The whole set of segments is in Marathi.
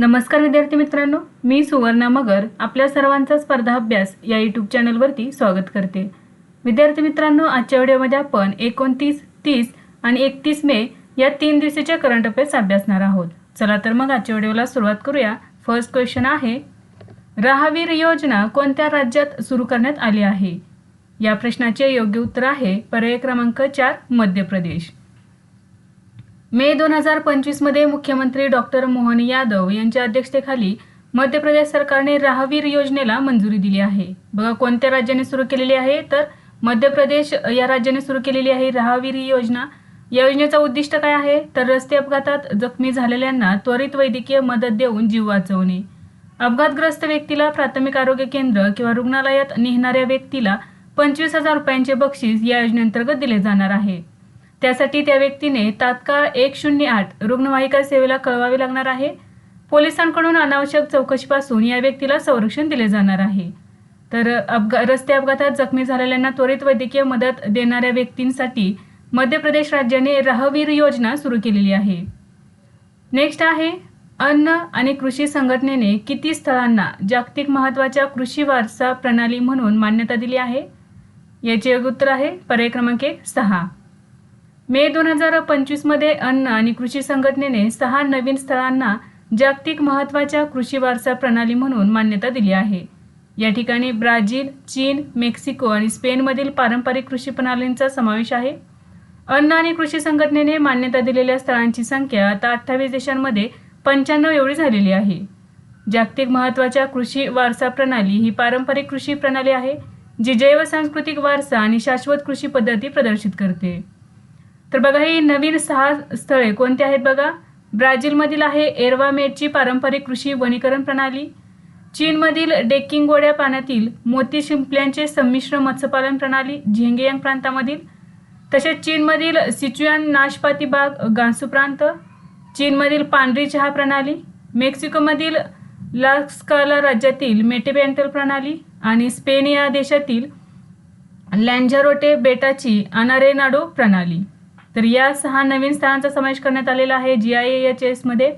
नमस्कार विद्यार्थी मित्रांनो मी सुवर्णा मगर आपल्या सर्वांचा स्पर्धा अभ्यास या यूट्यूब चॅनलवरती स्वागत करते. विद्यार्थी मित्रांनो आजच्या व्हिडिओमध्ये आपण एकोणतीस तीस आणि एकतीस मे या तीन दिवसाच्या करंट अफेअर्स अभ्यासणार आहोत. चला तर मग आजच्या व्हिडिओला सुरुवात करूया. फर्स्ट क्वेश्चन आहे राहावीर योजना कोणत्या राज्यात सुरू करण्यात आली आहे? या प्रश्नाचे योग्य उत्तर आहे पर्याय क्रमांक चार मध्य प्रदेश. मे दोन हजार पंचवीसमध्ये मुख्यमंत्री डॉक्टर मोहन यादव यांच्या अध्यक्षतेखाली मध्य प्रदेश सरकारने राहवीर योजनेला मंजुरी दिली आहे. बघा कोणत्या राज्याने सुरू केलेली आहे? तर मध्य प्रदेश या राज्याने सुरू केलेली आहे राहवीर योजना. या योजनेचा उद्दिष्ट काय आहे? तर रस्ते अपघातात जखमी झालेल्यांना त्वरित वैद्यकीय मदत देऊन जीव वाचवणे. अपघातग्रस्त व्यक्तीला प्राथमिक आरोग्य केंद्र किंवा रुग्णालयात नेहणाऱ्या व्यक्तीला पंचवीस हजार रुपयांचे बक्षीस या योजनेअंतर्गत दिले जाणार आहे. त्यासाठी त्या व्यक्तीने तात्काळ एक शून्य आठ रुग्णवाहिका सेवेला कळवावे लागणार आहे. पोलिसांकडून अनावश्यक चौकशीपासून या व्यक्तीला संरक्षण दिले जाणार आहे. तर अपघा रस्ते अपघातात जखमी झालेल्यांना त्वरित वैद्यकीय मदत देणाऱ्या व्यक्तींसाठी मध्य प्रदेश राज्याने राहवीर योजना सुरू केलेली आहे. नेक्स्ट आहे अन्न आणि कृषी संघटनेने किती स्थळांना जागतिक महत्त्वाच्या कृषी वारसा प्रणाली म्हणून मान्यता दिली आहे? याचे उत्तर आहे पर्याय क्रमांक एक सहा. मे दोन हजार पंचवीसमध्ये अन्न आणि कृषी संघटनेने सहा नवीन स्थळांना जागतिक महत्त्वाच्या कृषी वारसा प्रणाली म्हणून मान्यता दिली आहे. या ठिकाणी ब्राझील चीन मेक्सिको आणि स्पेनमधील पारंपरिक कृषी प्रणालींचा समावेश आहे. अन्न आणि कृषी संघटनेने मान्यता दिलेल्या स्थळांची संख्या आता अठ्ठावीस देशांमध्ये पंच्याण्णव एवढी झालेली आहे. जागतिक महत्त्वाच्या कृषी वारसा प्रणाली ही पारंपरिक कृषी प्रणाली आहे जी जैव सांस्कृतिक वारसा आणि शाश्वत कृषी पद्धती प्रदर्शित करते. तर बघा ही नवीन सहा स्थळे कोणती आहेत बघा? ब्राझीलमधील आहे एरवामेटची पारंपरिक कृषी वनीकरण प्रणाली. चीनमधील डेक्किंग गोड्या पाण्यातील मोती शिंपल्यांचे संमिश्र मत्स्यपालन प्रणाली झेंगेयांग प्रांतामधील. तसेच चीनमधील सिच्युआन नाशपाती बाग गांसू प्रांत. चीनमधील पांढरी चहा प्रणाली. मेक्सिकोमधील लास्काला राज्यातील मेटेबेंटल प्रणाली. आणि स्पेन या देशातील लँझारोटे बेटाची अनारेनाडो प्रणाली. तर या सहा नवीन स्थळांचा समावेश करण्यात आलेला आहे जी आय एच एसमध्ये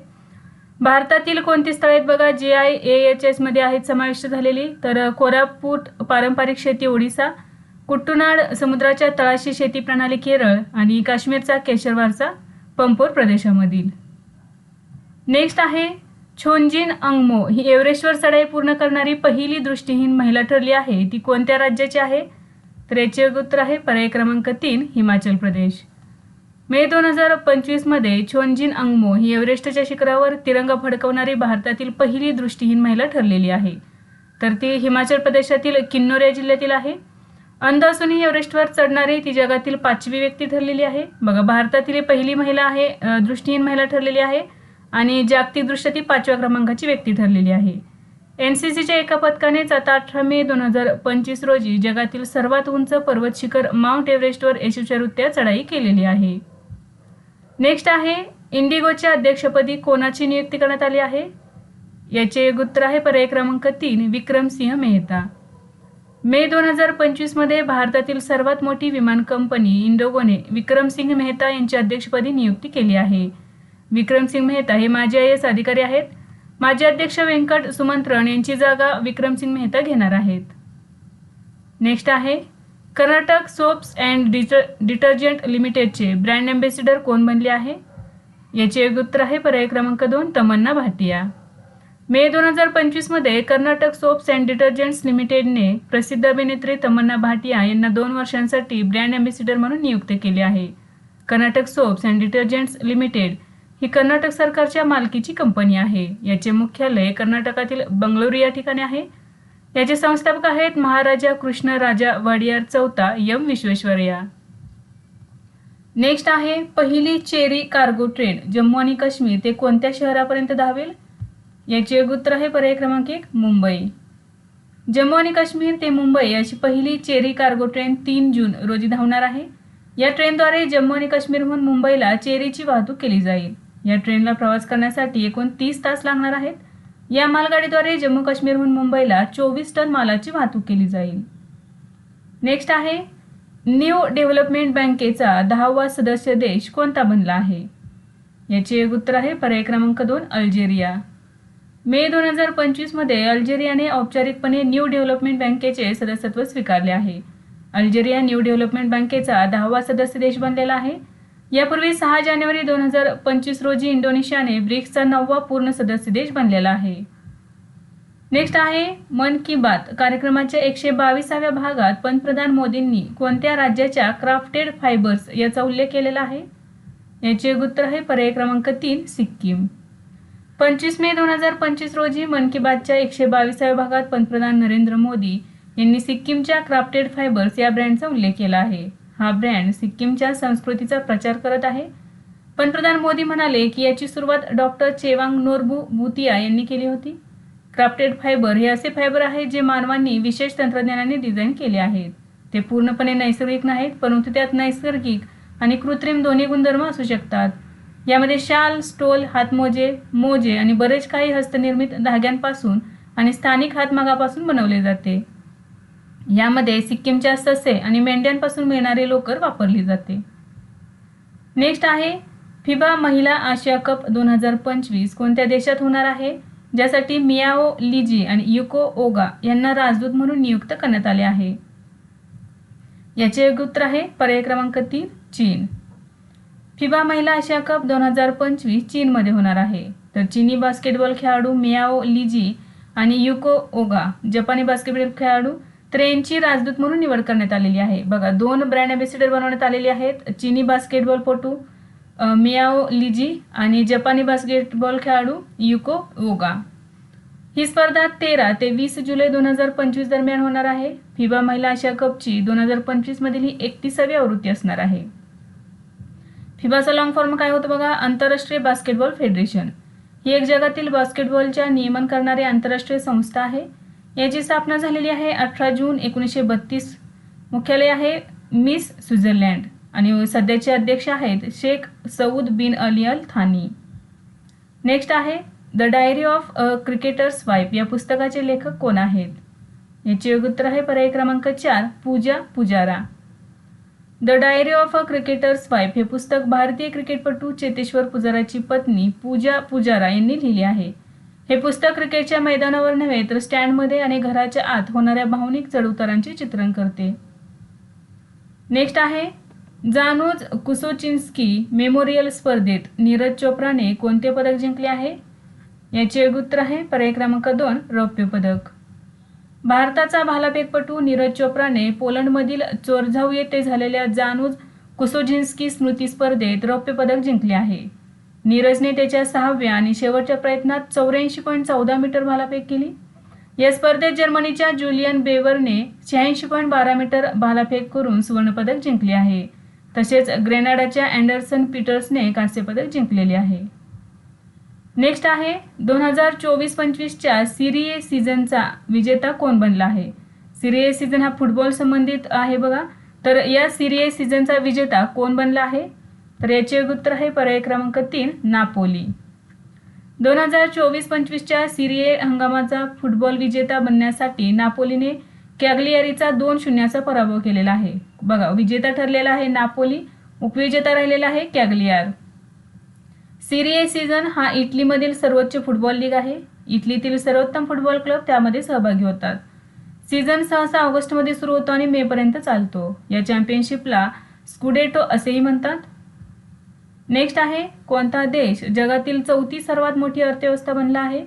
भारतातील कोणती स्थळे आहेत बघा? जी आय ए एच एसमध्ये आहेत समाविष्ट झालेली. तर कोरापूट पारंपरिक शेती ओडिसा कुट्टुनाड समुद्राच्या तळाशी शेती प्रणाली केरळ आणि काश्मीरचा केशरवारचा पंपोर प्रदेशामधील. नेक्स्ट आहे छोंजिन अंगमो. ही एव्हरेस्टवर चढाई पूर्ण करणारी पहिली दृष्टीहीन महिला ठरली आहे. ती कोणत्या राज्याची आहे? तर याचे उत्तर आहे. पर्याय क्रमांक तीन हिमाचल प्रदेश. मे दोन हजार पंचवीसमध्ये छोंजिन अंगमो ही एव्हरेस्टच्या शिखरावर तिरंगा फडकवणारी भारतातील पहिली दृष्टीहीन महिला ठरलेली आहे. तर ती हिमाचल प्रदेशातील किन्नौर या जिल्ह्यातील आहे. अंध असूनही एव्हरेस्टवर चढणारी ती जगातील पाचवी व्यक्ती ठरलेली आहे. बघा भारतातील पहिली महिला आहे दृष्टीहीन महिला ठरलेली आहे आणि जागतिकदृष्ट्या ती पाचव्या क्रमांकाची व्यक्ती ठरलेली आहे. एन सी सीच्या एका पथकानेच आता अठरा मे दोन हजार पंचवीस रोजी जगातील सर्वात उंच पर्वत शिखर माउंट एव्हरेस्टवर यशस्वीरित्या चढाई केलेली आहे. नेक्स्ट आहे इंडिगोच्या अध्यक्षपदी कोणाची नियुक्ती करण्यात आली आहे? याचे योग्य उत्तर आहे पर्याय क्रमांक तीन विक्रमसिंह मेहता. मे दोन हजार पंचवीसमध्ये भारतातील सर्वात मोठी विमान कंपनी इंडोगोने विक्रमसिंग मेहता यांच्या अध्यक्षपदी नियुक्ती केली आहे. विक्रमसिंग मेहता हे माजी आय एस अधिकारी आहेत. माजी अध्यक्ष व्यंकट सुमंत्रण यांची जागा विक्रमसिंग मेहता घेणार आहेत. नेक्स्ट आहे Karnataka soaps and deter detergent लिमिटेडचे ब्रँड अँबॅसिडर कोण बनले आहे? याचे योग्य उत्तर आहे पर्याय क्रमांक दोन तमन्ना भाटिया. मे दोन हजार पंचवीसमध्ये कर्नाटक सोप्स अँड डिटर्जंट्स लिमिटेडने प्रसिद्ध अभिनेत्री तमन्ना भाटिया यांना दोन वर्षांसाठी ब्रँड अँबॅसिडर म्हणून नियुक्त केले आहे. Karnataka soaps and detergents limited ही कर्नाटक सरकारच्या मालकीची कंपनी आहे. याचे मुख्यालय कर्नाटकातील बंगळुरू या ठिकाणी आहे. याचे संस्थापक आहेत महाराजा कृष्ण राजा वाडियार चौथा यम विश्वेश्वरया. नेक्स्ट आहे पहिली चेरी कार्गो ट्रेन जम्मू आणि काश्मीर. ते कोणत्या शहरापर्यंत धावेल? याचे उत्तर आहे पर्याय क्रमांक एक मुंबई. जम्मू आणि काश्मीर ते मुंबई अशी पहिली चेरी कार्गो ट्रेन तीन जून रोजी धावणार आहे. या ट्रेनद्वारे जम्मू आणि काश्मीरहून मुंबईला चेरीची वाहतूक केली जाईल. या ट्रेनला प्रवास करण्यासाठी एकूण तीस तास लागणार आहेत. या मालगाडीद्वारे जम्मू काश्मीरहून मुंबईला चोवीस टन मालाची वाहतूक केली जाईल. नेक्स्ट आहे न्यू डेव्हलपमेंट बँकेचा दहावा सदस्य देश कोणता बनला आहे? याचे एक उत्तर आहे पर्याय क्रमांक दोन अल्जेरिया. मे दोन हजार पंचवीसमध्ये अल्जेरियाने औपचारिकपणे न्यू डेव्हलपमेंट बँकेचे सदस्यत्व स्वीकारले आहे. अल्जेरिया न्यू डेव्हलपमेंट बँकेचा दहावा सदस्य देश बनलेला आहे. यापूर्वी सहा जानेवारी दोन हजार पंचवीस रोजी इंडोनेशियाने ब्रिक्सचा नववा पूर्ण सदस्य देश बनलेला आहे. नेक्स्ट आहे मन की बात कार्यक्रमाच्या एकशे बावीसाव्या भागात पंतप्रधान मोदींनी कोणत्या राज्याच्या क्राफ्टेड फायबर्स याचा उल्लेख केलेला आहे? याचे उत्तर आहे पर्याय क्रमांक तीन सिक्कीम. पंचवीस मे दोन हजार पंचवीस रोजी मन की बातच्या एकशे बावीसाव्या भागात पंतप्रधान नरेंद्र मोदी यांनी सिक्कीमच्या क्राफ्टेड फायबर्स या ब्रँडचा उल्लेख केला आहे. हा ब्रँड सिक्कीमच्या संस्कृतीचा प्रचार करत आहे. पंतप्रधान मोदी म्हणाले की याची सुरुवात डॉक्टर चेवांग नोरबू बुतिया यांनी केली होती. क्राफ्टेड फायबर हे असे फायबर आहेत जे मानवांनी विशेष तंत्रज्ञानाने डिझाईन केले आहेत. ते पूर्णपणे नैसर्गिक नाहीत परंतु त्यात नैसर्गिक आणि कृत्रिम दोन्ही गुणधर्म असू शकतात. यामध्ये शाल स्टोल हातमोजे मोजे आणि बरेच काही हस्तनिर्मित धाग्यांपासून आणि स्थानिक हातमागापासून बनवले जाते. यामध्ये सिक्कीमच्या ससे आणि मेंढ्यांपासून मिळणारे लोकर वापरली जाते. नेक्स्ट आहे फिबा महिला आशिया कप दोन हजार पंचवीस कोणत्या देशात होणार आहे? ज्यासाठी मियाओ लिजी आणि युको ओगा यांना राजदूत म्हणून नियुक्त करण्यात आले आहे. याचे योग्य उत्तर आहे पर्याय क्रमांक तीन चीन. फिबा महिला आशिया कप दोन हजार पंचवीस चीनमध्ये होणार आहे. तर चीनी बास्केटबॉल खेळाडू मियाओ लिजी आणि युको ओगा जपानी बास्केटबॉल खेळाडू ट्रेनची राजदूत म्हणून निवड करण्यात आलेली आहे. बघा दोन ब्रँड अँबॅसिडर बनवण्यात आलेले आहेत. चिनी बास्केटबॉलपटू अ, मियाओ लिजी आणि जपानी बास्केटबॉल खेळाडू युको ओगा. ही स्पर्धा तेरा ते वीस जुलै दोन हजार पंचवीस दरम्यान होणार आहे. फिबा महिला आशिया कपची दोन हजार पंचवीस मधील ही एकतीसावी आवृत्ती असणार आहे. फिबाचा लॉंग फॉर्म काय होतं बघा? आंतरराष्ट्रीय बास्केटबॉल फेडरेशन. ही एक जगातील बास्केटबॉलच्या नियमन करणारी आंतरराष्ट्रीय संस्था आहे. याची स्थापना झालेली आहे अठरा जून एकोणीसशे बत्तीस. मुख्यालय आहे मिस स्वित्झर्लंड आणि सध्याचे अध्यक्ष आहेत शेख सऊद बिन अली अल थानी. नेक्स्ट आहे the diary of a cricketer's wife या पुस्तकाचे लेखक कोण आहेत? याचे योग्य उत्तर आहे पर्याय क्रमांक चार Puja Pujara. The diary of a cricketer's wife हे पुस्तक भारतीय क्रिकेटपटू चेतेश्वर पुजाराची पत्नी पूजा पुजारा यांनी लिहिले आहे. हे पुस्तक क्रिकेटच्या मैदानावर नव्हे तर स्टँडमध्ये आणि घराच्या आत होणाऱ्या भावनिक चढउतारांचे चित्रण करते. नेक्स्ट आहे जानोज कुसोचिन्स्की मेमोरियल स्पर्धेत नीरज चोप्राने कोणते पदक जिंकले आहे? याचे उत्तर आहे पर्याय क्रमांक दोन रौप्य पदक. भारताचा भालाफेकपटू नीरज चोप्राने पोलंडमधील चोरझाऊ येथे झालेल्या जानूज कुसोझिन्स्की स्मृती स्पर्धेत रौप्य पदक जिंकले आहे. नीरजने त्याच्या सहाव्या आणि शेवटच्या प्रयत्नात चौऱ्याऐंशी पॉईंट चौदा मीटर भालाफेक केली. या स्पर्धेत जर्मनीच्या जुलियन बेवरने शहाऐंशी पॉईंट बारा मीटर भालाफेक करून सुवर्णपदक जिंकले आहे. तसेच ग्रेनाडाच्या अँडरसन पीटर्सने कांस्यपदक जिंकलेले आहे. नेक्स्ट आहे दोन हजार चोवीस पंचवीसच्या सिरिये सीझनचा विजेता कोण बनला आहे? सिरिये सीझन हा फुटबॉल संबंधित आहे बघा. तर या सिरिये सीझनचा विजेता कोण बनला आहे? तर याचे योग्य उत्तर आहे पर्याय क्रमांक तीन नापोली. दोन हजार चोवीस पंचवीसच्या सिरिये हंगामाचा फुटबॉल विजेता बनण्यासाठी नापोलीने कॅगलियारीचा दोन शून्याचा पराभव केलेला आहे. बघा विजेता ठरलेला आहे नापोली उपविजेता राहिलेला आहे कॅगलियार. सिरिये सीझन हा इटलीमधील सर्वोच्च फुटबॉल लीग आहे. इटलीतील सर्वोत्तम फुटबॉल क्लब त्यामध्ये सहभागी होतात. सीझन सहसा ऑगस्टमध्ये सुरू होतो आणि मेपर्यंत चालतो. या चॅम्पियनशिपला स्कुडेटो असेही म्हणतात. नेक्स्ट आहे कोणता देश जगातील चौथी सर्वात मोठी अर्थव्यवस्था बनला आहे?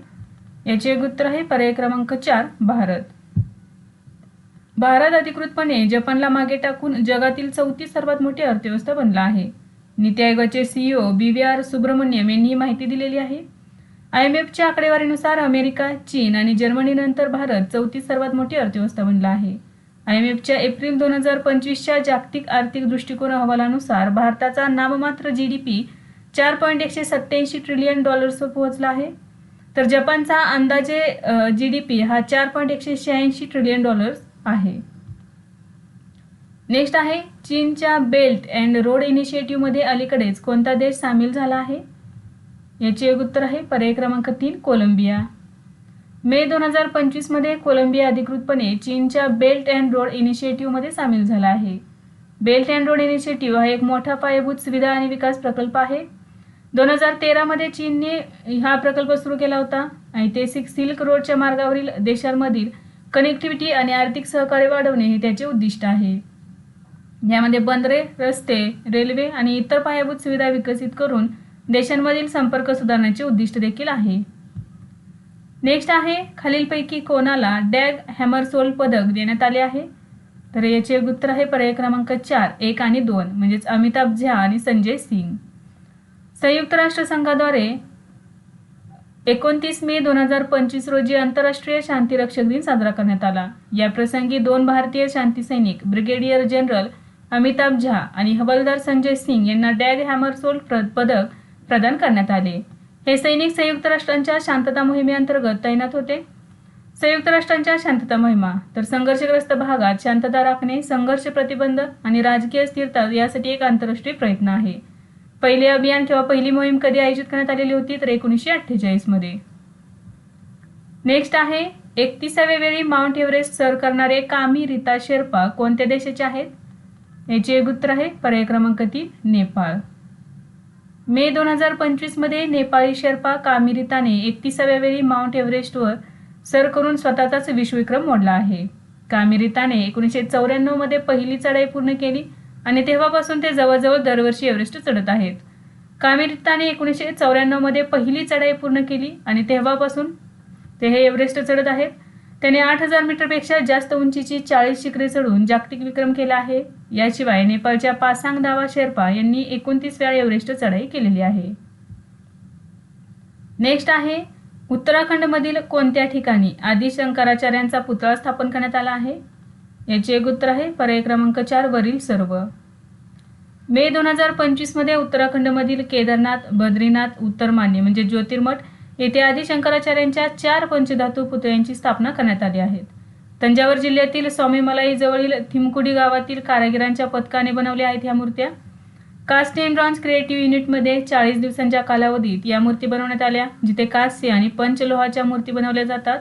याचे एक उत्तर आहे पर्याय क्रमांक चार भारत. भारत अधिकृतपणे जपानला मागे टाकून जगातील चौथी सर्वात मोठी अर्थव्यवस्था बनला आहे. नीती आयोगाचे CEO B V R Subrahmanyam यांनी ही माहिती दिलेली आहे. आय एम एफच्या आकडेवारीनुसार अमेरिका चीन आणि जर्मनीनंतर भारत चौथी सर्वात मोठी अर्थव्यवस्था बनला आहे. आय एम एफच्या एप्रिल दोन हजार पंचवीसच्या जागतिक आर्थिक दृष्टिकोन अहवालानुसार भारताचा नाममात्र जी डी पी चार पॉईंट एकशे सत्त्याऐंशी ट्रिलियन डॉलर्सवर पोहोचला आहे. तर जपानचा अंदाजे जी डी पी हा चार पॉईंट एकशे शहाऐंशी ट्रिलियन डॉलर्स आहे. नेक्स्ट आहे चीनच्या बेल्ट अँड रोड इनिशिएटिव्हमध्ये अलीकडेच कोणता देश सामील झाला आहे? याचे एक उत्तर आहे. पर्याय क्रमांक तीन कोलंबिया. मे दोन हजार पंचवीसमध्ये कोलंबिया अधिकृतपणे चीनच्या बेल्ट अँड रोड इनिशिएटिव्हमध्ये सामील झाला आहे. बेल्ट अँड रोड इनिशिएटिव्ह हा एक मोठा पायाभूत सुविधा आणि विकास प्रकल्प आहे. दोन हजार तेरामध्ये चीनने हा प्रकल्प सुरू केला होता. ऐतिहासिक सिल्क रोडच्या मार्गावरील देशांमधील कनेक्टिव्हिटी आणि आर्थिक सहकार्य वाढवणे हे त्याचे उद्दिष्ट आहे. यामध्ये बंदरे रस्ते रेल्वे आणि इतर पायाभूत सुविधा विकसित करून देशांमधील संपर्क सुधारण्याचे उद्दिष्ट देखील आहे. नेक्स्ट आहे खालीलपैकी कोणाला डॅग हॅमरसोल पदक देण्यात आले आहे? तर याचे उत्तर आहे पर्याय क्रमांक चार एक आणि दोन म्हणजेच अमिताभ झा आणि संजय सिंग. संयुक्त राष्ट्रसंघाद्वारे एकोणतीस मे दोन हजार पंचवीस रोजी आंतरराष्ट्रीय शांतीरक्षक दिन साजरा करण्यात आला. या प्रसंगी दोन भारतीय शांती सैनिक ब्रिगेडियर जनरल अमिताभ झा आणि हवालदार संजय सिंग यांना डॅग हॅमरसोल प्र- पदक प्रदान करण्यात आले. हे सैनिक संयुक्त राष्ट्रांच्या शांतता मोहिमेअंतर्गत तैनात होते. संयुक्त राष्ट्रांच्या शांतता मोहिमा तर संघर्षग्रस्त भागात शांतता राखणे संघर्ष प्रतिबंध आणि राजकीय स्थिरता यासाठी एक आंतरराष्ट्रीय प्रयत्न आहे. पहिले अभियान किंवा पहिली मोहीम कधी आयोजित करण्यात आलेली होती तर एकोणीसशे अठ्ठेचाळीसमध्ये. नेक्स्ट आहे एकतीसाव्या वेळी माउंट एव्हरेस्ट सर करणारे कामी रीता शेर्पा कोणत्या देशाचे आहेत? याचे एक उत्तर आहे पर्याय क्रमांक तीन नेपाळ. मे दोन हजार पंचवीसमध्ये नेपाळी शेर्पा कामिरिताने एकतीसाव्या वेळी माउंट एव्हरेस्टवर सर करून स्वतःचाच विश्वविक्रम मोडला आहे. कामिरिताने एकोणीसशे चौऱ्याण्णवमध्ये पहिली चढाई पूर्ण केली आणि तेव्हापासून ते जवळजवळ दरवर्षी एव्हरेस्ट चढत आहेत. कामिरिताने एकोणीसशे चौऱ्याण्णवमध्ये पहिली चढाई पूर्ण केली आणि तेव्हापासून ते हे एव्हरेस्ट चढत आहेत. त्याने आठ हजार मीटरपेक्षा जास्त उंचीची चाळीस शिखरे चढून जागतिक विक्रम केला आहे. याशिवाय नेपाळच्या पासांग दावा शेर्पा यांनी एकोणतीस वेळा एव्हरेस्ट चढाई केलेली आहे. नेक्स्ट आहे उत्तराखंडमधील कोणत्या ठिकाणी आदि शंकराचार्यांचा पुतळा स्थापन करण्यात आला आहे? याचे एक उत्तर आहे पर्याय क्रमांक चार वरील सर्व. मे दोन हजार पंचवीसमध्ये उत्तराखंडमधील केदारनाथ बद्रीनाथ उत्तरमान्य म्हणजे ज्योतिर्मठ येथे आधी शंकराचार्यांच्या चार पंचधातू पुतळ्यांची स्थापना करण्यात आली आहेत. तंजावर जिल्ह्यातील स्वामीमलाई जवळील थिमकुडी गावातील कारागिरांच्या पथकाने बनवल्या आहेत ह्या मूर्त्या. कास्ट अँड ब्रॉन्झ क्रिएटिव्ह युनिटमध्ये चाळीस दिवसांच्या कालावधीत या मूर्ती बनवण्यात आल्या जिथे कास्य आणि पंचलोहाच्या मूर्ती बनवल्या जातात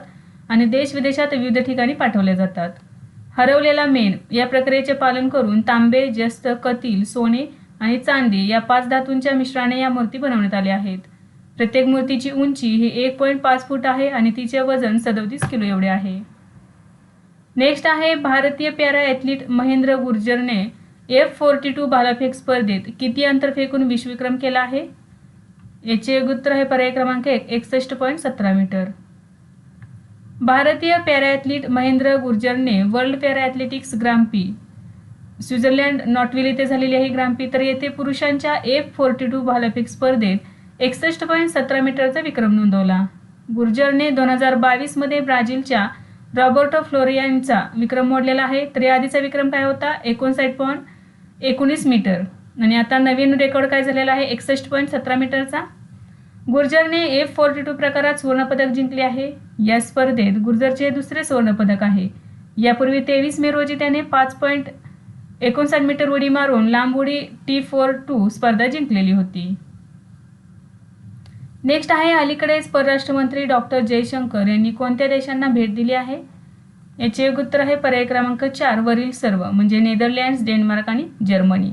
आणि देश विदेशात विविध ठिकाणी पाठवल्या जातात. हरवलेला मेण या प्रक्रियेचे पालन करून तांबे जस्त कतील सोने आणि चांदी या पाच धातूंच्या मिश्राने या मूर्ती बनवण्यात आल्या आहेत. प्रत्येक मूर्तीची उंची ही एक पॉईंट पाच फूट आहे आणि तिचे वजन सदोतीस किलो एवढे आहे. नेक्स्ट आहे भारतीय पॅरा ॲथलीट महेंद्र गुर्जरने एफ फोर्टी टू भालाफेक स्पर्धेत किती अंतर फेकून विश्वविक्रम केला आहे? याचे उत्तर आहे पर्याय क्रमांक एक एकसष्ट पॉईंट सतरा मीटर. भारतीय para athlete Mahendra गुर्जरने world para athletics Grand Prix Switzerland Nottwil येथे झालेली आहे ग्राम्पी तर येथे पुरुषांच्या एफ फोर्टी टू भालाफेक स्पर्धेत एकसष्ट पॉईंट सतरा मीटरचा विक्रम नोंदवला. गुर्जरने दोन हजार बावीसमध्ये ब्राझीलच्या रॉबर्टो फ्लोरियांचा विक्रम मोडलेला आहे. तर याआधीचा विक्रम काय होता? एकोणसाठ पॉईंट एकोणीस मीटर. आणि आता नवीन रेकॉर्ड काय झालेला आहे? एकसष्ट पॉईंट सतरा मीटरचा. गुर्जरने एफ फोर्टी टू प्रकारात सुवर्णपदक जिंकले आहे. या स्पर्धेत गुर्जरचे हे दुसरे सुवर्णपदक आहे. यापूर्वी तेवीस मे रोजी त्याने पाच पॉईंट एकोणसाठ मीटर उडी मारून लांब उडी टी फोर टू स्पर्धा जिंकलेली होती. नेक्स्ट आहे अलीकडेच परराष्ट्र मंत्री डॉक्टर जयशंकर यांनी कोणत्या देशांना भेट दिली आहे? याचे एक उत्तर आहे पर्याय क्रमांक चार वरील सर्व म्हणजे नेदरलँड्स डेन्मार्क आणि जर्मनी.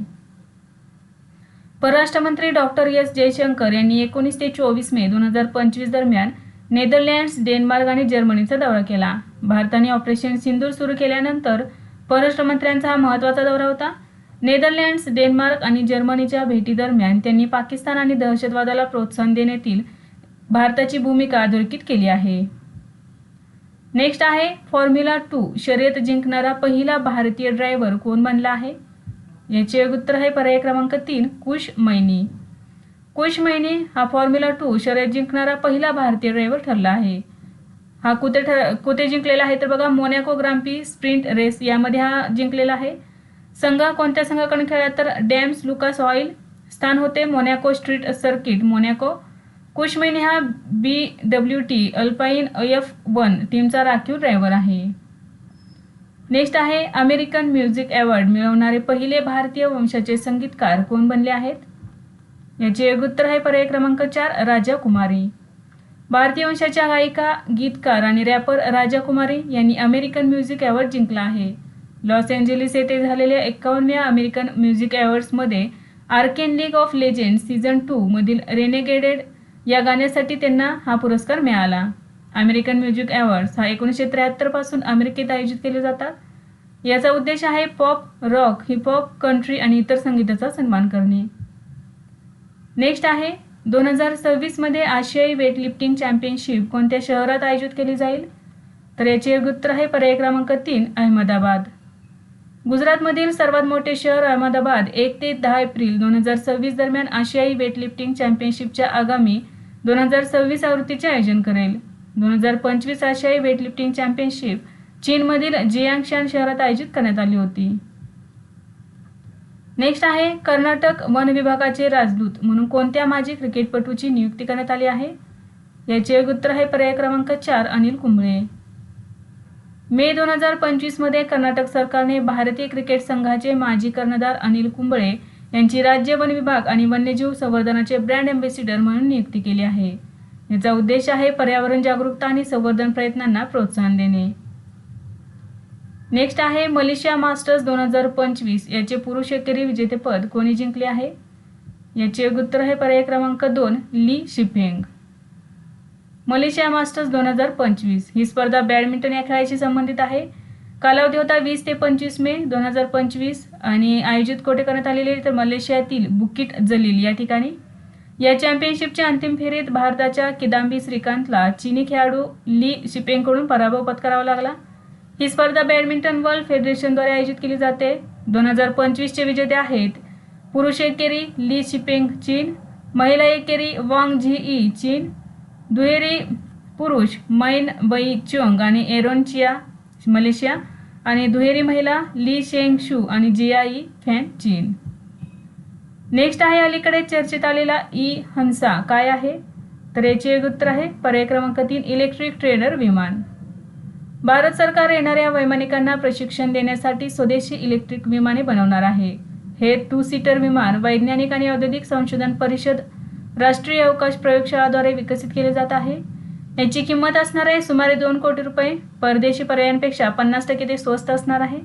परराष्ट्र मंत्री डॉक्टर एस जयशंकर यांनी एकोणीस ते चोवीस मे दोन हजार पंचवीस दरम्यान नेदरलँड्स डेन्मार्क आणि जर्मनीचा दौरा केला. भारताने ऑपरेशन सिंदूर सुरू केल्यानंतर परराष्ट्र मंत्र्यांचा हा महत्त्वाचा दौरा होता. नेदरलँड्स डेन्मार्क आणि जर्मनीच्या भेटीदरम्यान त्यांनी पाकिस्तान आणि दहशतवादाला प्रोत्साहन देण्यातील भारताची भूमिका अधोरेखित केली आहे. नेक्स्ट आहे फॉर्म्युला टू शर्यत जिंकणारा पहिला भारतीय ड्रायव्हर कोण बनला आहे? याचे उत्तर आहे पर्याय क्रमांक तीन कुश मैनी. कुश मैनी हा फॉर्म्युला टू शर्यत जिंकणारा पहिला भारतीय ड्रायव्हर ठरला आहे. हा कुठे ठर कुठे जिंकलेला आहे तर बघा मोनॅको ग्राम्पी स्प्रिंट रेस यामध्ये हा जिंकलेला आहे. संघ कोणत्या संघाकडून खेळला तर डॅम्स लुकास ऑइल स्थान होते मोनॅको स्ट्रीट सर्किट. मोनॅको कुशमेन हा B W T Alpine F one टीमचा राखीव ड्रायव्हर आहे. नेक्स्ट आहे अमेरिकन म्युझिक अवॉर्ड. मिळवणारे पहिले भारतीय वंशाचे संगीतकार कोण बनले आहेत? याचे एक उत्तर आहे पर्याय क्रमांक चार राजा कुमारी भारतीय वंशाच्या गायिका गीतकार आणि रॅपर राजा कुमारी यांनी अमेरिकन म्युझिक अवॉर्ड जिंकला आहे. लॉस एंजेलिस येथे झालेल्या एकावन्नव्या American music अवॉर्ड्समध्ये Arcane League of Legend season two मधील रेनेगेडेड या गाण्यासाठी त्यांना हा पुरस्कार मिळाला. अमेरिकन म्युझिक अवॉर्ड्स हा एकोणीसशे त्र्याहत्तरपासून अमेरिकेत आयोजित केले जातात. याचा उद्देश आहे पॉप रॉक हिपहॉप कंट्री आणि इतर संगीताचा सन्मान करणे. नेक्स्ट आहे दोन हजार सव्वीसमध्ये आशियाई वेटलिफ्टिंग चॅम्पियनशिप कोणत्या शहरात आयोजित केली जाईल? तर याचे उत्तर आहे पर्याय क्रमांक तीन अहमदाबाद. गुजरातमधील सर्वात मोठे शहर अहमदाबाद एक ते दहा एप्रिल दोन हजार सव्वीस दरम्यान आशियाई वेटलिफ्टिंग चॅम्पियनशिपच्या आगामी दोन हजार सव्वीस आवृत्तीचे आयोजन करेल. दोन हजार पंचवीस आशियाई वेटलिफ्टिंग चॅम्पियनशिप चीनमधील जियांगशान शहरात आयोजित करण्यात आली होती. नेक्स्ट आहे कर्नाटक वन विभागाचे राजदूत म्हणून कोणत्या माजी क्रिकेटपटूची नियुक्ती करण्यात आली आहे? याचे उत्तर आहे पर्याय क्रमांक चार अनिल कुंबळे. मे दोन हजार पंचवीसमध्ये कर्नाटक सरकारने भारतीय क्रिकेट संघाचे माजी कर्णधार अनिल कुंबळे यांची राज्य वन विभाग आणि वन्यजीव संवर्धनाचे ब्रँड अँबेसिडर म्हणून नियुक्ती केली आहे. याचा उद्देश आहे पर्यावरण जागरूकता आणि संवर्धन प्रयत्नांना प्रोत्साहन देणे. नेक्स्ट आहे मलेशिया मास्टर्स दोन हजार पंचवीस. याचे पुरुष एकेरी विजेतेपद कोणी जिंकले आहे? याचे उत्तर आहे पर्याय क्रमांक दोन ली शिफेंग. मलेशिया मास्टर्स दोन हजार पंचवीस. ही स्पर्धा बॅडमिंटन या खेळाशी संबंधित आहे. कालावधी होता वीस ते पंचवीस मे दोन हजार पंचवीस आणि आयोजित कोठे करण्यात आलेले तर मलेशियातील बुकिट जलील या ठिकाणी. या चॅम्पियनशिपच्या अंतिम फेरीत भारताच्या किदांबी श्रीकांतला चीनी खेळाडू ली शिपेंगकडून पराभव पत्करावा लागला. ही स्पर्धा बॅडमिंटन वर्ल्ड फेडरेशनद्वारे आयोजित केली जाते. दोन हजार पंचवीसचे विजेते आहेत पुरुष एकेरी ली शिपेंग चीन महिला एकेरी वांग झी ई चीन दुहेरी पुरुष मैन बई चोंग आणि एरोन चिया मलेशिया. आणि दुहेरी महिला ली शेंग शू आणि जियाई फॅन चीन. नेक्स्ट आहे अलीकडे चर्चेत आलेला ई हंसा. काय आहे? तर याचे एक उत्तर आहे पर्याय क्रमांक तीन इलेक्ट्रिक ट्रेनर विमान. भारत सरकार येणाऱ्या वैमानिकांना प्रशिक्षण देण्यासाठी स्वदेशी इलेक्ट्रिक विमाने बनवणार आहे. हे टू सीटर विमान वैज्ञानिक आणि औद्योगिक संशोधन परिषद राष्ट्रीय अवकाश प्रयोगशाळाद्वारे विकसित केले जात आहे. याची किंमत असणार आहे सुमारे दोन कोटी रुपये परदेशी पर्यायांपेक्षा पन्नास टक्के ते स्वस्त असणार आहे.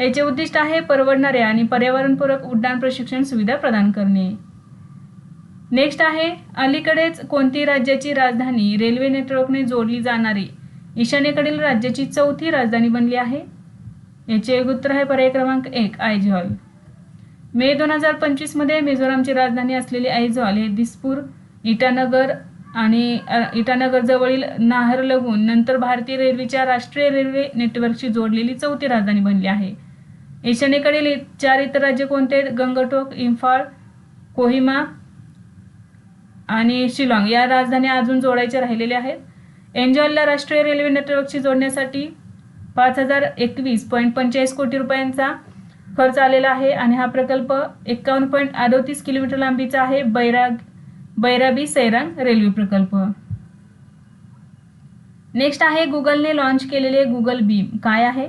याचे उद्दिष्ट आहे परवडणाऱ्या आणि पर्यावरणपूरक उड्डाण प्रशिक्षण सुविधा प्रदान करणे. नेक्स्ट आहे अलीकडेच कोणती राज्याची राजधानी रेल्वे नेटवर्कने जोडली जाणारी ईशान्येकडील राज्याची चौथी राजधानी बनली आहे? याचे उत्तर आहे पर्याय क्रमांक एक आयझॉल. मे दोन हजार पंचवीसमध्ये मिझोरामची राजधानी असलेली आयझॉल हे दिसपूर इटानगर आणि इटानगर जवळील नाहरलगून नंतर भारतीय रेल्वेच्या राष्ट्रीय रेल्वे नेटवर्कशी जोडलेली चौथी राजधानी बनली आहे. ईशान्येकडील इ- चार इतर राज्य कोणते गंगटोक इम्फाळ कोहिमा आणि शिलाँग. या राजधान्या अजून जोडायच्या राहिलेल्या आहेत. एन्जॉलला राष्ट्रीय रेल्वे नेटवर्कशी जोडण्यासाठी पाच हजार एकवीस पॉईंट पंचेचाळीस कोटी रुपयांचा खर्च आलेला आहे आणि हा प्रकल्प एकावन्न पॉईंट अडोतीस किलोमीटर लांबीचा आहे. बैराग बैराबी सैरांग रेल्वे प्रकल्प. नेक्स्ट आहे गुगलने लॉन्च केलेले गुगल बीम. काय आहे?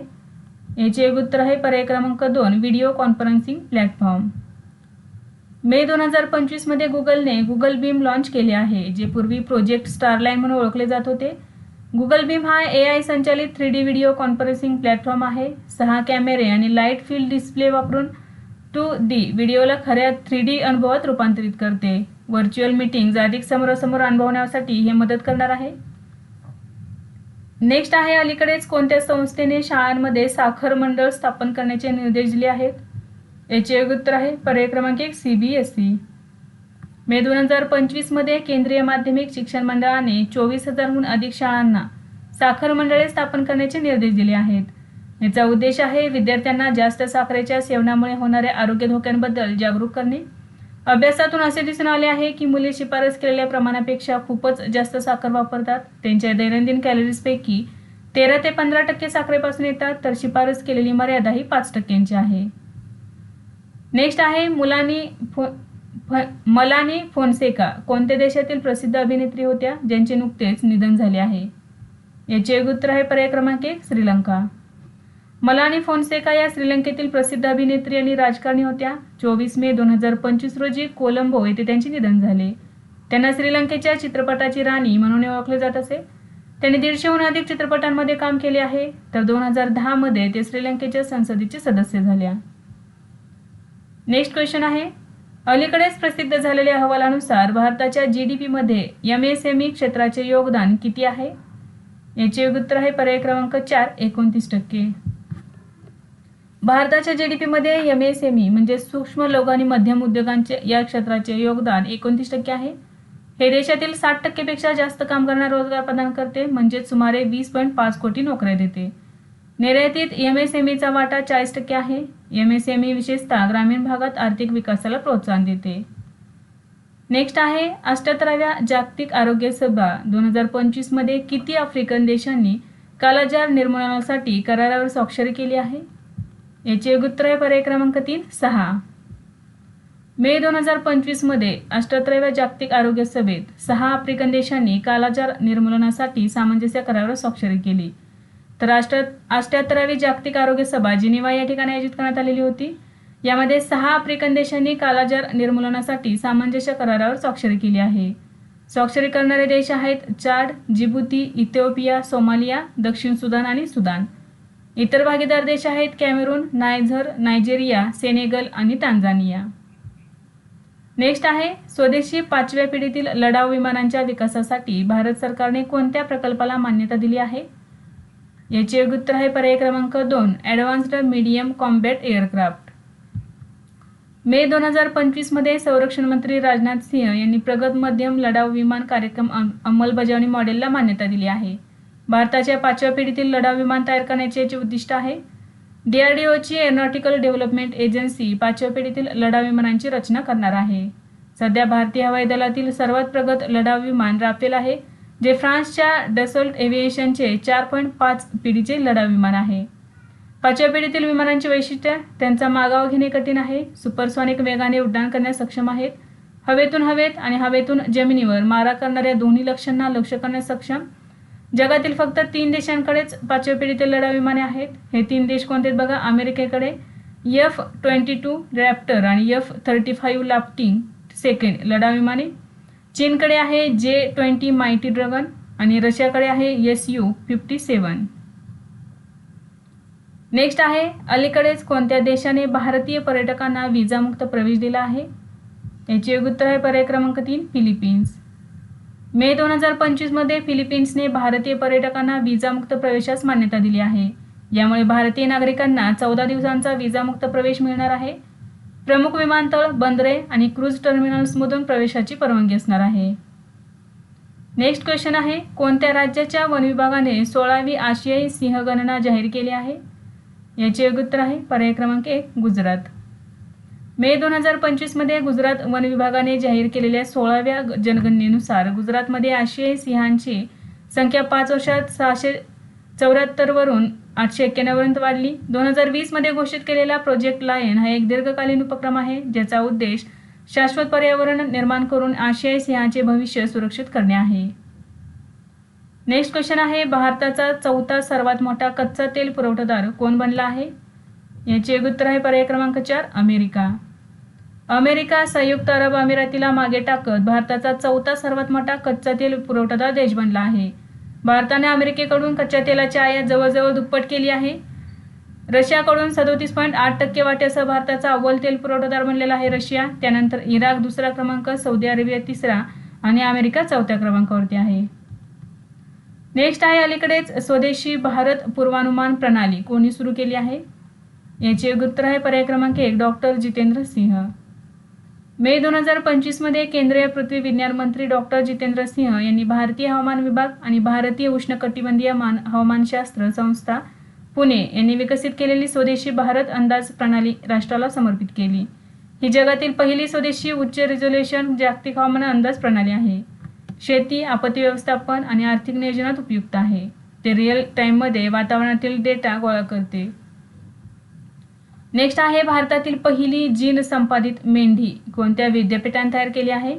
याचे एक उत्तर आहे पर्याय क्रमांक दोन व्हिडिओ कॉन्फरन्सिंग प्लॅटफॉर्म. मे दोन हजार पंचवीसमध्ये गुगलने गुगल बीम लॉन्च केले आहे जे पूर्वी प्रोजेक्ट स्टारलाईन म्हणून ओळखले जात होते. गुगल बीम हा ए आय संचालित three D video conferencing platform आहे. सहा कॅमेरे आणि लाइट फील्ड डिस्प्ले वापरून टू डी व्हिडिओला खऱ्या थ्री डी अनुभवात रूपांतरित करते. व्हर्च्युअल मीटिंग अधिक समोरासमोर अनुभवण्यासाठी हे मदत करणार आहे. नेक्स्ट आहे अलीकडेच कोणत्या संस्थेने शाळांमध्ये साखर मंडळ स्थापन करण्याचे निर्देश दिले आहेत? याचे उत्तर आहे पर्याय क्रमांक एक C B S E May दोन हजार पंचवीसमध्ये केंद्रीय माध्यमिक शिक्षण मंडळाने चोवीस हजारहून अधिक शाळांना साखर मंडळे स्थापन करण्याचे निर्देश दिले आहेत. याचा उद्देश आहे विद्यार्थ्यांना जास्त साखरेच्या सेवनामुळे होणाऱ्या आरोग्य धोक्यांबद्दल जागरूक करणे. अभ्यासातून असे दिसून आले आहे की मुले शिफारस केलेल्या प्रमाणापेक्षा खूपच जास्त साखर वापरतात. त्यांच्या दैनंदिन कॅलरीजपैकी तेरा ते पंधरा टक्के साखरेपासून येतात तर शिफारस केलेली मर्यादा ही पाच टक्क्यांची आहे. नेक्स्ट आहे मुलांनी फो मलानी फोनसेका कोणत्या देशातील प्रसिद्ध अभिनेत्री होत्या ज्यांचे नुकतेच निधन झाले आहे? याचे एक उत्तर आहे पर्याय क्रमांक एक श्रीलंका. मलानी फोनसेका या श्रीलंकेतील प्रसिद्ध अभिनेत्री आणि राजकारणी होत्या. चोवीस मे दोन हजार पंचवीस रोजी कोलंबो येथे त्यांचे निधन झाले. त्यांना श्रीलंकेच्या चित्रपटाची राणी म्हणून ओळखले जात असे. त्यांनी दीडशेहून अधिक चित्रपटांमध्ये काम केले आहे. तर दोन हजार दहामध्ये ते श्रीलंकेच्या संसदेचे सदस्य झाल्या. नेक्स्ट क्वेश्चन आहे अलीकडेच प्रसिद्ध झालेल्या अहवालानुसार भारताच्या जी डी पीमध्ये एम एस एम ई क्षेत्राचे योगदान किती आहे? याचे उत्तर आहे पर्याय क्रमांक चार एकोणतीस टक्के. भारताच्या जी डी पीमध्ये एम एस एम ई म्हणजे सूक्ष्म लघु आणि मध्यम उद्योगांचे या क्षेत्राचे योगदान एकोणतीस टक्के आहे. हे देशातील साठ टक्केपेक्षा जास्त कामगारांना रोजगार प्रदान करते म्हणजे सुमारे वीस पॉईंट पाच कोटी नोकऱ्या देते. निर्यातीत एम एस एम ईचा वाटा चाळीस टक्के आहे. एम एस एम ई विशेषतः ग्रामीण भागात आर्थिक विकासाला प्रोत्साहन देते. नेक्स्ट आहे अष्ट्याहत्तराव्या जागतिक आरोग्य सभा. दोन हजार पंचवीसमध्ये किती आफ्रिकन देशांनी कालाजार निर्मूलनासाठी करारावर स्वाक्षरी केली आहे? याचे उत्तर आहे पर्याय क्रमांक तीन सहा. मे दोन हजार पंचवीसमध्ये अष्ट्याहत्तराव्या जागतिक आरोग्य सभेत सहा आफ्रिकन देशांनी कालाजार निर्मूलनासाठी सामंजस्य करारावर स्वाक्षरी केली. तर राष्ट्र अष्ट्याहत्तरावी जागतिक आरोग्य सभा जिनिवा या ठिकाणी आयोजित करण्यात आलेली होती. यामध्ये सहा आफ्रिकन देशांनी कालाजार निर्मूलनासाठी सामंजस्य करारावर स्वाक्षरी केली आहे. स्वाक्षरी करणारे देश आहेत चाड जिबुती इथिओपिया सोमालिया दक्षिण सुदान आणि सुदान. इतर भागीदार देश आहेत कॅमेरून नायझर नायजेरिया सेनेगल आणि तांझानिया. नेक्स्ट आहे स्वदेशी पाचव्या पिढीतील लढाऊ विमानांच्या विकासासाठी भारत सरकारने कोणत्या प्रकल्पाला मान्यता दिली आहे? याचे योग्य उत्तर आहे पर्याय क्रमांक दोन advanced medium combat aircraft May दोन हजार पंचवीसमध्ये संरक्षण मंत्री राजनाथ सिंह यांनी प्रगत मध्यम लढाऊ विमान कार्यक्रम अं- अंमलबजावणी मॉडेलला मान्यता दिली आहे. भारताच्या पाचव्या पिढीतील लढाऊ विमान तयार करण्याचे याचे उद्दिष्ट आहे. डीआरडीओची एरोनॉटिकल डेव्हलपमेंट एजन्सी पाचव्या पिढीतील लढाऊ विमानांची रचना करणार आहे. सध्या भारतीय हवाई दलातील सर्वात प्रगत लढाऊ विमान राफेल आहे. जे फ्रान्सच्या डसोल्ट एव्हिएशनचे चार पॉईंट पाच पिढीचे लढाऊ विमान आहे. पाचव्या पिढीतील विमानांची वैशिष्ट्य त्यांचा मागाव घेणे कठीण आहे सुपरसॉनिक वेगाने उड्डाण करण्यास सक्षम आहेत. हवेतून हवेत आणि हवेतून जमिनीवर मारा करणाऱ्या दोन्ही लक्ष्यांना लक्ष करण्यास सक्षम. जगातील फक्त तीन देशांकडेच पाचव्या पिढीतील लढाऊ विमाने आहेत. हे तीन देश कोणते आहेत बघा? अमेरिकेकडे. एफ ट्वेंटी टू रॅप्टर आणि F thirty five lightning second लढाऊ विमाने. चीनकडे आहे जे ट्वेंटी मायटी ड्रगन आणि रशियाकडे आहे S U fifty seven. Next आहे अलीकडेच कोणत्या देशाने भारतीय पर्यटकांना विजामुक्त प्रवेश दिला आहे? याचे योग्य उत्तर आहे पर्याय क्रमांक तीन फिलिपिन्स. मे दोन हजार पंचवीसमध्ये फिलिपिन्सने भारतीय पर्यटकांना विजामुक्त प्रवेशास मान्यता दिली आहे. यामुळे भारतीय नागरिकांना चौदा दिवसांचा विजामुक्त प्रवेश मिळणार आहे. प्रमुख विमानतळ बंदरे आणि क्रूज टर्मिनल्समधून प्रवेशाची परवानगी असणार आहे. नेक्स्ट क्वेश्चन आहे कोणत्या राज्याच्या वन विभागाने सोळावी आशियाई सिंहगणना जाहीर केली आहे? याचे योग्य उत्तर आहे पर्याय क्रमांक एक गुजरात. मे दोन हजार पंचवीसमध्ये गुजरात वन विभागाने जाहीर केलेल्या सोळाव्या जनगणनेनुसार गुजरातमध्ये आशियाई सिंहांची संख्या पाच वर्षात सहाशे चौऱ्याहत्तरवरून आठशे एक्क्याण्णवपर्यंत वाढली. दोन हजार वीसमध्ये घोषित केलेला प्रोजेक्ट लायन हा एक दीर्घकालीन उपक्रम आहे ज्याचा उद्देश शाश्वत पर्यावरण निर्माण करून आशियाई सिंहाचे भविष्य सुरक्षित करणे आहे. नेक्स्ट क्वेश्चन आहे भारताचा चौथा सर्वात मोठा कच्चा तेल पुरवठादार कोण बनला आहे? याचे योग्य उत्तर आहे पर्याय क्रमांक चार अमेरिका. अमेरिका संयुक्त अरब अमिरातीला मागे टाकत भारताचा चौथा सर्वात मोठा कच्चा तेल पुरवठादार देश बनला आहे. भारताने अमेरिकेकडून कच्च्या तेलाची आयात जवळजवळ दुप्पट केली आहे. रशियाकडून सदोतीस पॉईंट आठ टक्के वाट्यासह भारताचा अव्वल तेल पुरवठादार बनलेला आहे रशिया. त्यानंतर इराक दुसरा क्रमांक सौदी अरेबिया तिसरा आणि अमेरिका चौथ्या क्रमांकावरती आहे. नेक्स्ट आहे अलीकडेच स्वदेशी भारत पूर्वानुमान प्रणाली. कोणी सुरू केली आहे? याचे उत्तर आहे. पर्याय क्रमांक एक डॉक्टर जितेंद्र सिंह. मे दोन हजार पंचवीसमध्ये केंद्रीय पृथ्वी विज्ञान मंत्री डॉक्टर जितेंद्र सिंह यांनी भारतीय हवामान विभाग आणि भारतीय उष्णकटिबंधीय मान हवामानशास्त्र संस्था पुणे यांनी विकसित केलेली स्वदेशी भारत अंदाज प्रणाली राष्ट्राला समर्पित केली. ही जगातील पहिली स्वदेशी उच्च रिझोल्युशन जागतिक हवामान अंदाज प्रणाली आहे. शेती आपत्ती व्यवस्थापन आणि आर्थिक नियोजनात उपयुक्त आहे. ते रिअल टाईममध्ये वातावरणातील डेटा गोळा करते. नेक्स्ट आहे भारतातील पहिली जीन संपादित मेंढी. कोणत्या विद्यापीठाने तयार केली आहे?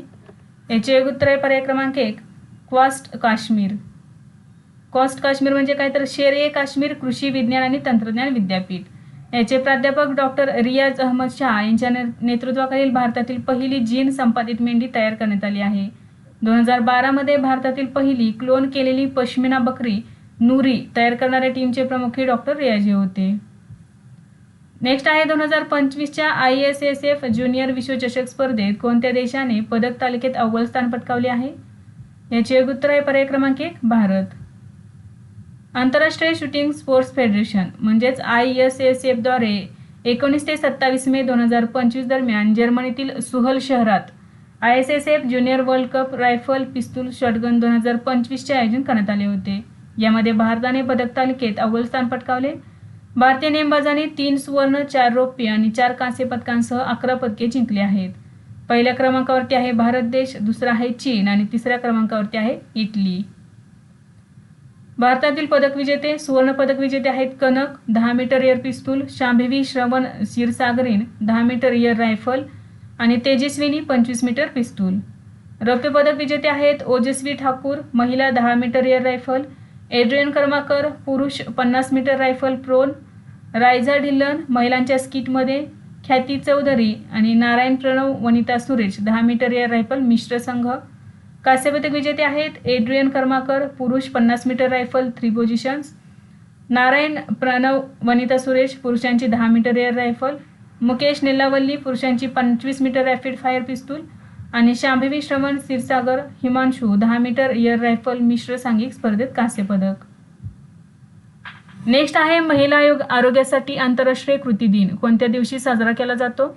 याचे उत्तर आहे पर्याय क्रमांक एक क्वास्ट काश्मीर. कॉस्ट काश्मीर म्हणजे काय? तर शेर ए काश्मीर कृषी विज्ञान आणि तंत्रज्ञान विद्यापीठ. याचे प्राध्यापक डॉक्टर रियाज अहमद शाह यांच्या नेतृत्वाखालील भारतातील पहिली जीन संपादित मेंढी तयार करण्यात आली आहे. दोन हजार बारामध्ये भारतातील पहिली क्लोन केलेली पश्मिना बकरी नूरी तयार करणाऱ्या टीमचे प्रमुख हे डॉक्टर रियाज हे होते. नेक्स्ट आहे दोन हजार पंचवीसच्या I S S F junior विश्वचषक स्पर्धेत कोणत्या देशाने पदक तालिकेत अव्वल स्थान पटकावले आहे? याचे योग्य उत्तर आहे पर्याय क्रमांक एक भारत. आंतरराष्ट्रीय शूटिंग स्पोर्ट्स फेडरेशन म्हणजेच आय एस एस एफद्वारे एकोणीस ते सत्तावीस मे दोन हजार पंचवीस दरम्यान जर्मनीतील सुहल शहरात I S S F junior world cup rifle पिस्तूल शॉटगन दोन हजार पंचवीसचे आयोजन करण्यात आले होते. यामध्ये भारताने पदक तालिकेत अव्वल स्थान पटकावले. भारतीय नेमबाजाने तीन सुवर्ण चार रौप्य आणि चार कांस्य पदकांसह अकरा पदके जिंकली आहेत. पहिल्या क्रमांकावरती आहे भारत देश दुसरा आहे चीन आणि तिसऱ्या क्रमांकावरती आहे इटली. भारतातील पदक विजेते सुवर्ण पदक विजेते आहेत कनक दहा मीटर एअर पिस्तूल शांभिवी श्रवण क्षीरसागरीन दहा मीटर एअर रायफल आणि तेजस्विनी पंचवीस मीटर पिस्तूल. रौप्य पदक विजेते आहेत ओजस्वी ठाकूर महिला दहा metre air rifle Adrian Karmakar पुरुष पन्नास metre rifle prone Raiza Dhillon महिलांच्या स्किटमध्ये ख्याती चौधरी आणि नारायण प्रणव वनिता सुरेश दहा मीटर एअर रायफल मिश्र संघ. कास्यपदक विजेते आहेत एड्रियन कर्माकर पुरुष पन्नास metre rifle three positions Narayan Pranav Vanitha Suresh पुरुषांची दहा metre air rifle Mukesh Nelavalli पुरुषांची पंचवीस मीटर रॅपिड फायर पिस्तूल आणि शांभवी श्रवण क्षीरसागर हिमांशू दहा मीटर एअर रायफल मिश्र सांघिक स्पर्धेत कांस्य पदक. नेक्स्ट आहे महिला आयोग आरोग्यासाठी आंतरराष्ट्रीय कृती दिन. कोणत्या दिवशी साजरा केला जातो?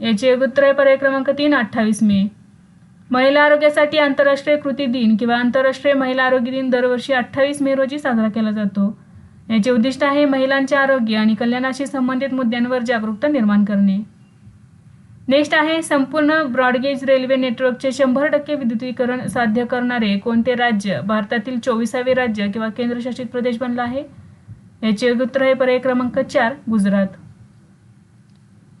याचे उत्तर आहे पर्याय क्रमांक तीन अठ्ठावीस मे. महिला आरोग्यासाठी आंतरराष्ट्रीय कृती दिन किंवा आंतरराष्ट्रीय महिला आरोग्य दिन दरवर्षी अठ्ठावीस मे रोजी साजरा केला जातो. याचे उद्दिष्ट आहे महिलांचे आरोग्य आणि कल्याणाशी संबंधित मुद्द्यांवर जागरूकता निर्माण करणे. नेक्स्ट आहे संपूर्ण ब्रॉडगेज रेल्वे नेटवर्कचे शंभर टक्के विद्युतीकरण साध्य करणारे कोणते राज्य भारतातील चोवीसावे राज्य किंवा केंद्रशासित प्रदेश बनला आहे? याचे उत्तर आहे पर्याय क्रमांक चार गुजरात.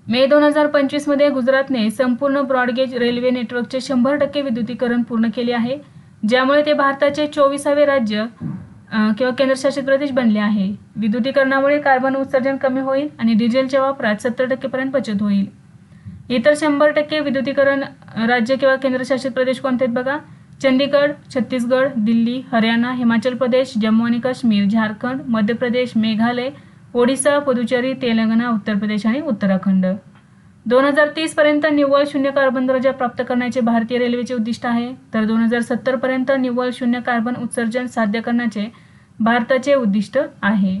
मे दोन हजार पंचवीसमध्ये गुजरातने संपूर्ण ब्रॉडगेज रेल्वे नेटवर्कचे शंभर टक्के विद्युतीकरण पूर्ण केले आहे ज्यामुळे ते भारताचे चोवीसावे राज्य किंवा केंद्रशासित प्रदेश बनले आहे. विद्युतीकरणामुळे कार्बन उत्सर्जन कमी होईल आणि डिझेलच्या वापरात सत्तर टक्केपर्यंत बचत होईल. इतर शंभर टक्के विद्युतीकरण राज्य किंवा केंद्रशासित प्रदेश कोणते आहेत बघा? चंदीगड छत्तीसगड दिल्ली हरियाणा हिमाचल प्रदेश जम्मू आणि काश्मीर झारखंड मध्य प्रदेश मेघालय ओडिसा पुदुचेरी तेलंगणा उत्तर प्रदेश आणि उत्तराखंड. दोन हजार तीस पर्यंत निव्वळ शून्य कार्बन दर्जा प्राप्त करण्याचे भारतीय रेल्वेचे उद्दिष्ट आहे. तर दोन हजार सत्तर पर्यंत निव्वळ शून्य कार्बन उत्सर्जन साध्य करण्याचे भारताचे उद्दिष्ट आहे.